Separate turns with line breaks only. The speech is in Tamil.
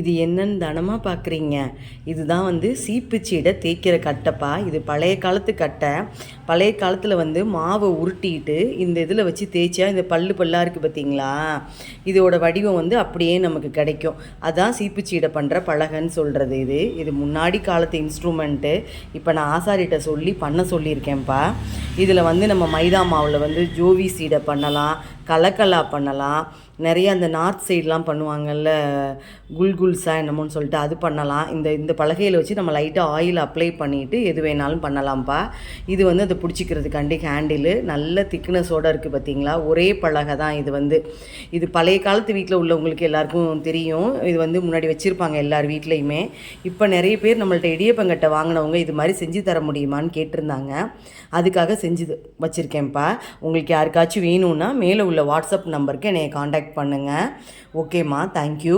இது என்னன்னு தனமாக பார்க்குறீங்க இதுதான் வந்து சீப்புச்சீடை தேய்க்கிற கட்டைப்பா. இது பழைய காலத்து கட்டை. பழைய காலத்தில் வந்து மாவை உருட்டிட்டு இந்த இதில் வச்சு தேய்ச்சா இந்த பல்லு பல்லாக இருக்குது பார்த்தீங்களா இதோட வடிவம் வந்து அப்படியே நமக்கு கிடைக்கும். அதான் சீப்புச்சீடை பண்ணுற பழகன்னு சொல்கிறது இது. இது முன்னாடி காலத்து இன்ஸ்ட்ருமெண்ட்டு. இப்போ நான் ஆசாரிகிட்ட சொல்லி பண்ண சொல்லியிருக்கேன்ப்பா. இதில் வந்து நம்ம மைதா மாவில் வந்து ஜோவி சீடை பண்ணலாம். கலக்கலா பண்ணலாம். நிறைய அந்த நார்த் சைட்லாம் பண்ணுவாங்கள்ல குல்குல்ஸா என்னமோன்னு சொல்லிட்டு அது பண்ணலாம். இந்த இந்த பலகையில் வச்சு நம்ம லைட்டாக ஆயில் அப்ளை பண்ணிவிட்டு எது வேணாலும் பண்ணலாம்ப்பா. இது வந்து அதை பிடிச்சிக்கிறதுக்காண்டி ஹேண்டிலு நல்ல திக்னஸோடு இருக்குது பார்த்தீங்களா ஒரே பலகை தான் இது வந்து. இது பழைய காலத்து வீட்டில் உள்ளவங்களுக்கு எல்லாருக்கும் தெரியும். இது வந்து முன்னாடி வச்சுருப்பாங்க எல்லார் வீட்லேயுமே. இப்போ நிறைய பேர் நம்மள்ட்ட இடியப்பங்கட்டை வாங்கினவங்க இது மாதிரி செஞ்சு தர முடியுமான்னு கேட்டிருந்தாங்க. அதுக்காக செஞ்சு வச்சுருக்கேன்ப்பா. உங்களுக்கு யாருக்காச்சும் வேணும்னா மேலே உள்ள உள்ள வாட்ஸ்அப் நம்பருக்கு என்னை காண்டாக்ட் பண்ணுங்கள் ஓகேம்மா தேங்க்யூ